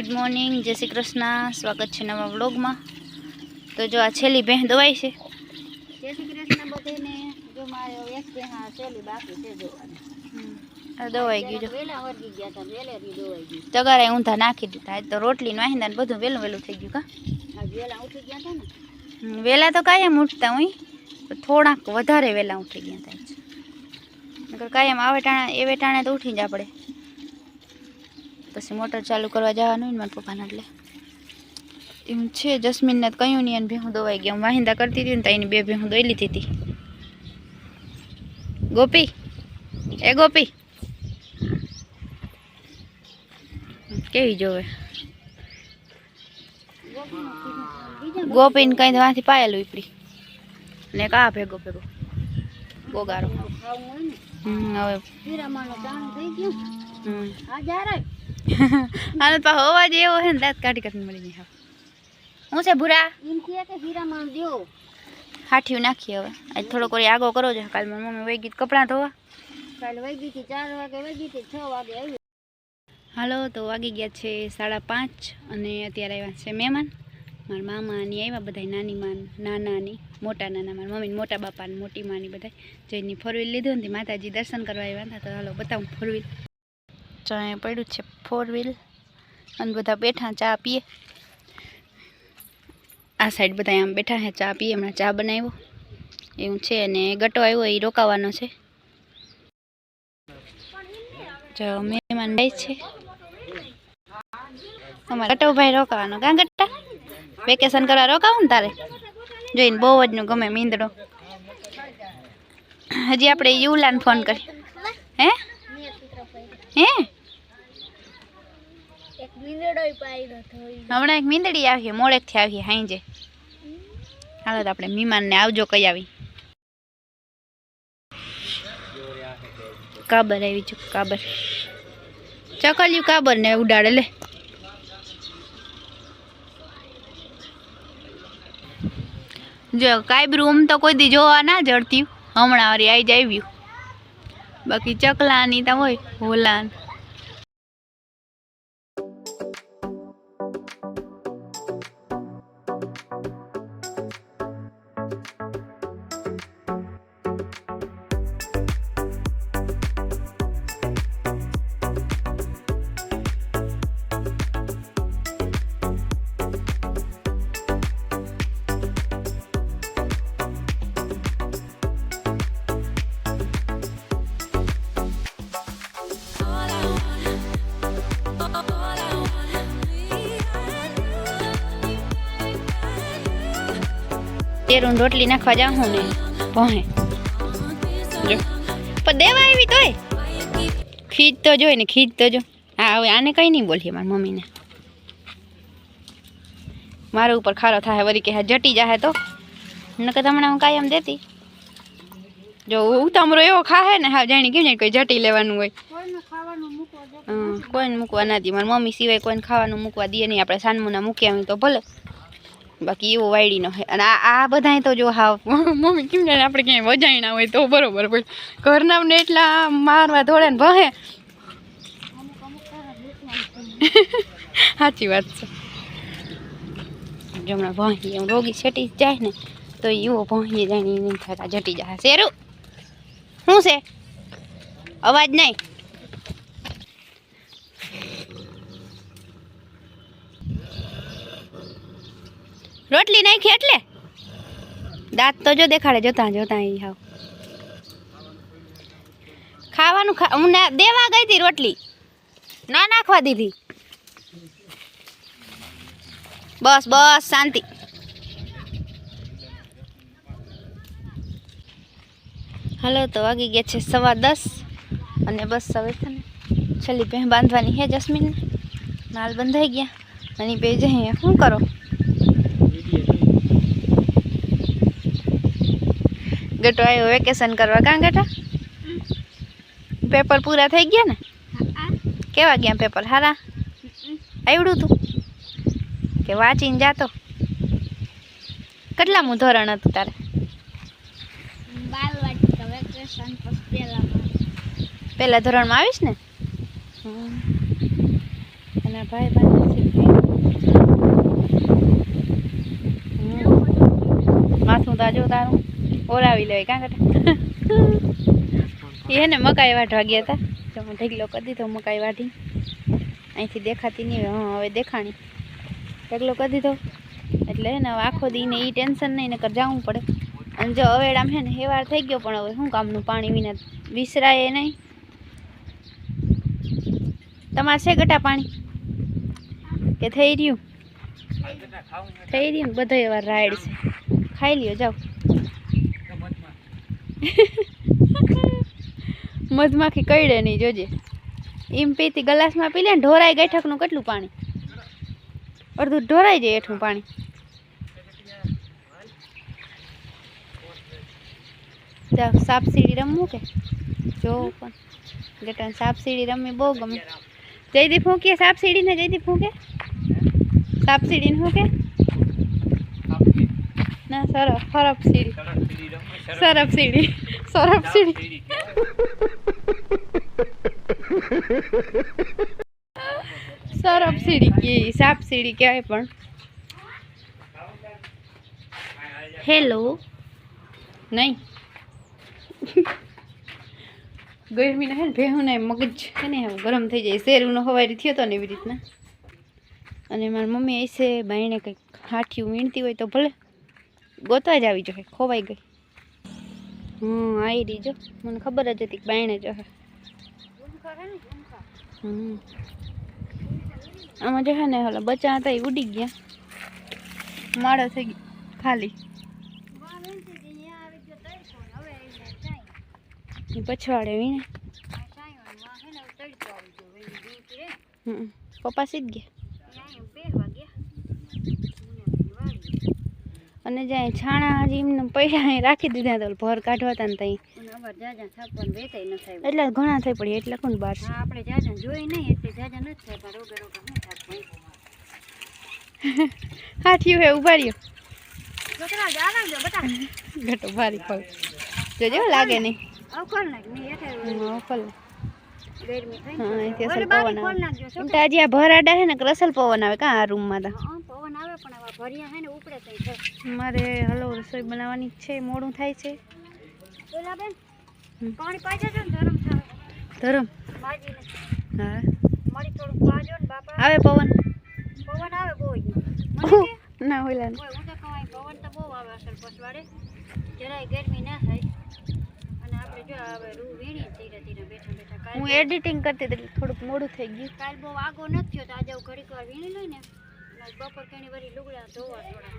Good morning જય શ્રી કૃષ્ણ. સ્વાગત છે નવા વ્લોગમાં. તો જો આ છેલ્લી ભેં દવાઈ છે. જય શ્રી કૃષ્ણ બધાને. જો મારે એક બે છેલ્લી બાકી છે જોવાની. આ દવાઈ ગયું જો. વેલા વર્ગી ગયા હતા વેલેરી દોવાઈ ગઈ. તગારે ઊંધા નાખી દીધા. આજ તો રોટલી વાંધા બધું વહેલું વહેલું થઈ ગયું કા. વેલા ઉઠી ગયા હતા ને. વહેલા તો કાયમ ઉઠતા હોય. થોડાક વધારે વહેલા ઉઠી ગયા હતા. નકર કાયમ આવે ટાણે એવે ટાણે તો ઉઠી જ આપણે. પછી મોટર ચાલુ કરવા જવાનું ને મારા પપ્પાના એટલે. એમ છે જસ્મીનને કહ્યું નહીં અને ભેહું દોવાઈ ગયા. હું વાહિંદા કરતી હતી ને તો એની બે ભેહું દોઈ લીધી હતી. ગોપી? એ ગોપી? કેવી જોવે? ગોપીને કઈ વાંથી પાયેલું ઈપડી ને કા ભેગો ભેગો? ગોગારો ખાવું હોય ને હોવા એવો છે ને દાંત કાઢી કાઢી મળી જાય હું છે ભૂરા? એમ કે હીરામાં દો હાઠિયું નાખીએ હવે. આજ થોડોક વાર આગો કરો છો. કાલ મારી મમ્મી વહી ગઈ કપડાં ધોવા. કાલે ગઈ હતી ચાર વાગે વૈગી હતી છ વાગે આવી. હાલો તો વાગી ગયા છે સાડા પાંચ અને અત્યારે આવ્યા છે મહેમાન. મારા મામા ની આવ્યા બધા નાની માન નાનાની મોટા નાના મારા મમ્મી મોટા બાપાને મોટી માની બધા જઈને ફોરવીલ લીધું ને માતાજી દર્શન કરવા આવ્યા હતા. તો હાલો બતાવું ફોર તો પડ્યું છે ફોર વ્હીલ અને બધા બેઠા ચા પીએ. આ સાઈડ બધા આમ બેઠા છે, ચા પીએ, હમણાં ચા બનાવ્યો. એવું છે, અને ગટો આવ્યો, એ રોકાવાનો છે. જો મહેમાન ભાઈ છે. અમારે ગટો ભાઈ રોકાવાનો. કાં ગટ્ટા વેકેશન કરવા રોકાવું ને તારે? જોઈને બહુ જ નું ગમે મીંદડો. હજી આપણે યુલાને ફોન કરી હે? હે? એક પાડ્યો હમણાં એક મીંદડી આવીએ મોડેકથી આવીએ હાંજે. હાલો તો આપણે ને આવજો કઈ આવી. કાબર આવી છું કાબર. ચકલ્યું કાબર ને ઉડાડે લે. જો કાયબરું આમ તો કોઈ દી જોવા ના જડતી. હમણાં વારી આવી જ આવ્યું. બાકી ચકલાની તો હોય હોલાન. તેરું રોટલી નાખવા જાઉં ને. જો. પણ દેવા આવી તોય. ખીજ તો જોઈ ને ખીજ તો જો. હા હવે આને કઈ નહીં બોલીએ મારી મમ્મીને. મારા ઉપર ખારો થાય વરી કે હા જટી જાહે તો. નકર હમણાં હું કાયમ દેતી. જો ઉતામરો એવો ખાહે ને હા જાણી કેમ કોઈ જટી લેવાનું હોય. કોઈને મૂકવા ના દે. મારી મમ્મી સિવાય કોઈને ખાવાનું મૂકવા દે નહીં. આપણે સાનમુના મૂક્યા હોય તો ભલે. બાકી એવો વાયડીનો હે અને આ બધાય તો જો હાવ મમ્મી કેમ જાણે આપણે ક્યાંય વજાયણા હોય તો બરોબર પણ ઘરના એટલા મારવા ધોળે ને ભહે. સાચી વાત છે. હમણાં એમ રોગી છટી જાય ને, તો એવો ને નહીં થતા જટી જાય. શેરું? શું છે? અવાજ નહીં? રોટલી નાખી એટલે? દાંત તો જો દેખાડે, જોતા જોતા ઈ હાવ. ખાવાનું ખા, હું ના, દેવા ગઈ હતી રોટલી. ના નાખવા દીધી. બસ બસ, શાંતિ. હાલો, તો વાગી ગયા છે સવા દસ. અને બસ હવે છે ને, છેલ્લી ભેં બાંધવાની છે જસ્મીનને. નાલ બંધાઈ ગયા. અને બે જઈએ શું કરો? ગટો આવ્યો વેકેશન કરવા. કાં ગટા? પેપર પૂરા થઈ ગયા ને? કેવા ગયા પેપર? હારા? આવડું તું? કે વાંચીને જાતો? કેટલામું ધોરણ હતું તારે? પહેલા ધોરણમાં આવીશ ને? એના ભાઈ ભાઈ માથું તાજો તારું. ઓરાવી લેવાય કાં કરતા એ હે ને મકાઈ વાઢવા ગયા હતા તો હું ઢગલો કરી દીધો મકાઈ વાઢી. અહીંથી દેખાતી નહીં હવે હવે દેખાણી. ઢગલો કરી દીધો. એટલે ને આખો દીને એ ટેન્શન નહીં, નકર જવું પડે. અને જો અવેડામ હે ને હેવાર થઈ ગયો, પણ હવે શું કામનું પાણી વિના વિસરાય નહીં. તમારે છે ગટા પાણી? કે થઈ રહ્યું? થઈ રહ્યું ને બધો એવા રાઈડ છે ખાઈ લ્યો, જાઓ. મધમાખી કઈડે નહીં, જોજે. એમ પીતી ગ્લાસમાં પી લે ને ઢોરાય ગેઠકનું કેટલું પાણી? અડધું ઢોરાઈ જાય એઠું પાણી. સાપ સીડી રમવું કે? જોવું પણ. ગટન સાપ સીડી રમવી બહુ ગમે. જયદીપ હું કે? સાપ સીડી ને જયદીપ હું કે? સાપ સીડી ને હું કે? ના સરફ સરફ સીડી. સરફ સીડી. સરફ સીડી. સરફ સીડી કે સાપ સીડી કહેવાય પણ. હેલો. નહીં. ગરમીના હે ને ભેહું ને મગજ છે ને ગરમ થઈ જાય. શેરનો હવારી થયો તો ને એવી રીતના. અને મારી મમ્મી એસે બાઈને કંઈક હાઠિયું વીણતી હોય તો ભલે. ગોતવા જ આવી જોઈએ ખોવાઈ ગઈ. હમ આવી રહી જો. મને ખબર જ હતી બાયણે જ હમ. આમાં જો ને, હલો બચ્ચા હતા એ ઉડી ગયા. માળો થઈ ગયો ખાલી. પછવાડે વીણે. આ ચાયો ને વાહ હે ને હવે તડકો આવી ગયો. વેલી ઝુમકી રે. હમ, પપ્પા સીધ ગયા. અને જ્યાં છાણા હજી એમને પૈસા રાખી દીધા તો ભર કાઢવા હતા ને ત્યાં થાય. એટલે ઘણા થઈ પડી એટલે કોણ બાર આપણે જાજા જોઈ નહીં એટલે જાજા નથી થાય થાપવું? હાથીયું હે ઊભા રહ્યો. ઘટો ભારી પગ જોજો લાગે નહીં અવખોલ નહીં હેઠે હા ખોલ ગરમી થાય હા ને અહીંથી ઓલી અસલ બારી પવન આવે. નાખજો એમ છોકરા. તો આજે આ ભરાડા હે ને કે રસલ પવન આવે કાં આ રૂમમાં તો. મારે હલો રસોઈ બનાવવાની છે મોડું થાય છે. ને ધરમ હા. ને આવે પવન? પવન આવે બહુ મને ના હોય હું પવન તો બહુ આવે અસર પછવાડે. જરાય ગરમી ના થાય. અને આપણે જો હવે રૂ વીણી ધીરે ધીરે બેઠા બેઠા હું એડિટિંગ કરતી હતી થોડુંક મોડું થઈ ગયું. કાલ બહુ આગો નથી થયો તો આજે હું ઘડીક વાર વીણી લઈ ને. અને બપોર કેણી વળી લુગડા ધોવા થોડા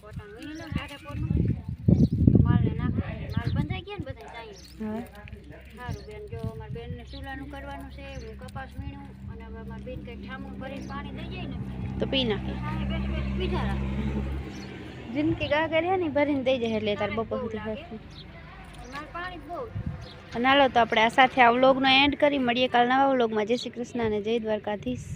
પોતાનું માલ વીણી લઉં ટાટા પોરનું તો માલને નાખવા માલ બંધાઈ ગયા ને બધા જાય સારું બેન જો અમારા બેનને ચૂલાનું કરવાનું છે હું કપાસ વીણું અને હવે અમારા બેન કંઈક ઠામું ભરીને પાણી દઈ જાય ને તો પી નાખે. બેઠી બેઠી પીધા રાખે. જિંદગી ગા કર્યા ને ભરીને દઈ જાય એટલે તાર બપોર સુધી પાણી બહુ અને હાલો તો આપણે આ સાથે આ વ્લોગનો એન્ડ કરી. મળીએ કાલ નવા વ્લોગમાં. જય શ્રી કૃષ્ણ અને જય દ્વારકાધીશ.